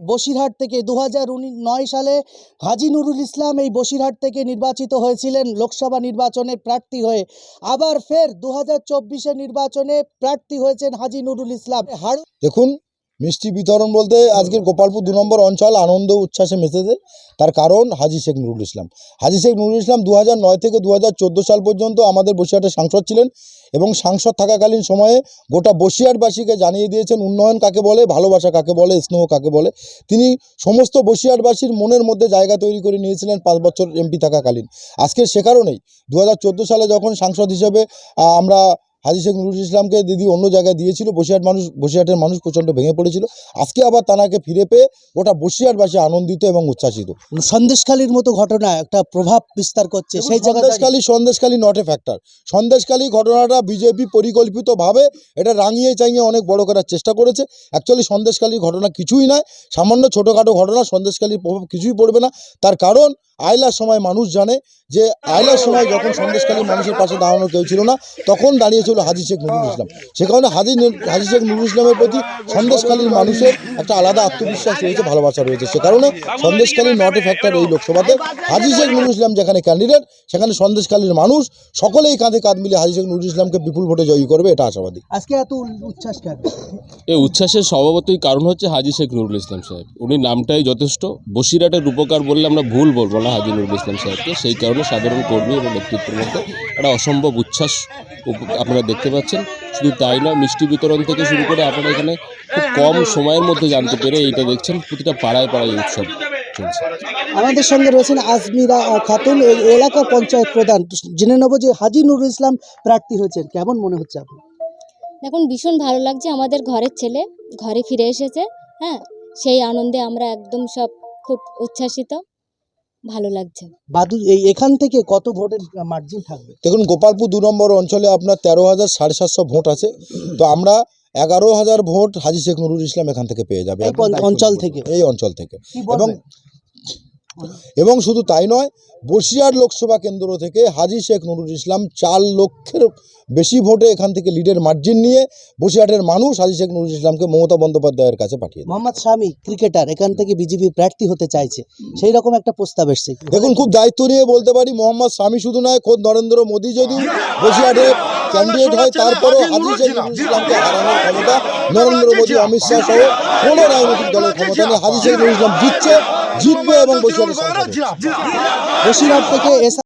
বসিরহাট থেকে দু নয় সালে হাজী নুরুল ইসলাম এই বসিরহাট থেকে নির্বাচিত হয়েছিলেন লোকসভা নির্বাচনে প্রার্থী হয়ে। আবার ফের দু হাজার নির্বাচনে প্রার্থী হয়েছেন হাজি নুরুল ইসলাম। দেখুন মিষ্টি বিতরণ বলতে আজকের গোপালপুর দু নম্বর অঞ্চল আনন্দ উচ্ছ্বাসে মেতেছে তার কারণ হাজি শেখ নুরুল ইসলাম। হাজি শেখ নুরুল ইসলাম দু নয় থেকে দু হাজার চোদ্দ সাল পর্যন্ত আমাদের বসিরহাটের সাংসদ ছিলেন এবং সাংসদ থাকাকালীন সময়ে গোটা বসিরহাটবাসীকে জানিয়ে দিয়েছেন, উন্নয়ন কাকে বলে, ভালোবাসা কাকে বলে, স্নেহ কাকে বলে। তিনি সমস্ত বসিরহাটবাসীর মনের মধ্যে জায়গা তৈরি করে নিয়েছিলেন পাঁচ বছর এমপি থাকাকালীন। আজকে সে কারণেই দু হাজার চোদ্দ সালে যখন সাংসদ হিসেবে আমরা হাজি শেখ নুরুল ইসলামকে দিদি অন্য জায়গায় দিয়েছিল বসিরহাট মানুষ বসিরহাটের মানুষ প্রচণ্ড ভেঙে পড়েছিল। আজকে আবার তানাকে ফিরে পেয়ে ওটা বসিরহাটবাসী আনন্দিত এবং উচ্ছ্বাসিত। সন্দেশখালীর মতো ঘটনা একটা প্রভাব বিস্তার করছে সেই Sandeshkhali Sandeshkhali not a factor Sandeshkhali ঘটনাটা বিজেপি পরিকল্পিতভাবে এটা রাঙিয়ে চাঙিয়ে অনেক বড় করার চেষ্টা করেছে। অ্যাকচুয়ালি সন্দেশখালীর ঘটনা কিছুই নয়। সামান্য ছোটোখাটো ঘটনা সন্দেশখালীর প্রভাব কিছুই পড়বে না। তার কারণ আয়লার সময় মানুষ জানে যে আয়লার সময় যখন সন্দেশখালীর মানুষের পাশে দাঁড়ানো কেউ ছিল না তখন দাঁড়িয়েছিল হাজি শেখ নুরুল ইসলাম। সে কারণে হাজি হাজি শেখ নুরুল ইসলামের প্রতি সন্দেশখালীর মানুষের একটা আলাদা আত্মবিশ্বাস রয়েছে ভালোবাসা রয়েছে। সে কারণে সন্দেশখালী নট এ ফ্যাক্টর এই লোকসভাতে হাজি শেখ নুরুল ইসলাম যেখানে ক্যান্ডিডেট সেখানে সন্দেশখালীর মানুষ সকলেই কাঁধে কাঁধ মিলে হাজি শেখ নুরুল ইসলামকে বিপুল ভোটে জয়ী করবে এটা আশাবাদী। আজকে এত উচ্ছ্বাস কেন? এই উচ্ছ্বাসের স্বভাবতই কারণ হচ্ছে হাজি শেখ নুরুল ইসলাম সাহেব। উনি নামটাই যথেষ্ট। বসিরহাটের রূপকার বললে আমরা ভুল বলব না হাজি নুরুল ইসলাম সাহেবকে। সেই কারণে সাধারণ কর্মী এবং নেতৃত্বের মধ্যে একটা অসম্ভব উচ্ছ্বাস উপ- আপনারা দেখতে পাচ্ছেন শুধু তাই নয় মিষ্টি বিতরণ থেকে শুরু করে আপনারা এখানে খুব কম সময়ের মধ্যে জানতে পেরে এইটা দেখছেন প্রতিটা পাড়ায় পাড়ায় উৎসব চলছে। আমাদের সঙ্গে রয়েছেন আজমিরা খাতুন এই এলাকা পঞ্চায়েত প্রধান। জেনে নেব যে হাজি নুরুল ইসলাম প্রার্থী হয়েছেন। কেমন মনে হচ্ছে আপনার? এখন ভীষণ ভালো লাগছে আমাদের ঘরের ছেলে ঘরে ফিরে এসেছে হ্যাঁ? সেই আনন্দে আমরা একদম সব খুব উচ্ছ্বাসিত। ভালো লাগছে। বাদু এই এখান থেকে কত ভোটের মার্জিন থাকবে? দেখুন গোপালপুর দু নম্বর অঞ্চলে আপনার তেরো হাজার সাড়ে সাতশো ভোট আছে। তো আমরা এগারো হাজার ভোট হাজি শেখ নুরুল ইসলাম এখান থেকে পেয়ে যাবে। অঞ্চল থেকে? এই অঞ্চল থেকে। এবং? এবং শুধু তাই নয় বসিরহাট লোকসভা কেন্দ্র থেকে হাজি শেখ নুরুল ইসলাম চার লক্ষের বেশি ভোটে এখান থেকে লিডের মার্জিন নিয়ে বসিরহাটের মানুষ হাজি শেখ নুরুল ইসলামকে মমতা বন্দ্যোপাধ্যায়ের কাছে পাঠিয়ে মোহাম্মদ শামি ক্রিকেটার এখান থেকে বিজেপি প্রার্থী হতে চাইছে। সেই রকম একটা প্রস্তাব এসছে। দেখুন খুব দায়িত্ব নিয়ে বলতে পারি মোহাম্মদ স্বামী শুধু নয় খোদ নরেন্দ্র মোদী যদি বসিরহাটে ক্যান্ডিডেট হয় তারপরে হাজি যে ইসলামকে হারানোর ক্ষমতা নরেন্দ্র মোদী অমিত শাহ সহ কোনো রাজনৈতিক দলের ক্ষমতা নেই। শেখ ইসলাম জিতছে জিতবে এবং বসিরহাটের সংসদে বসিরহাট থেকে এস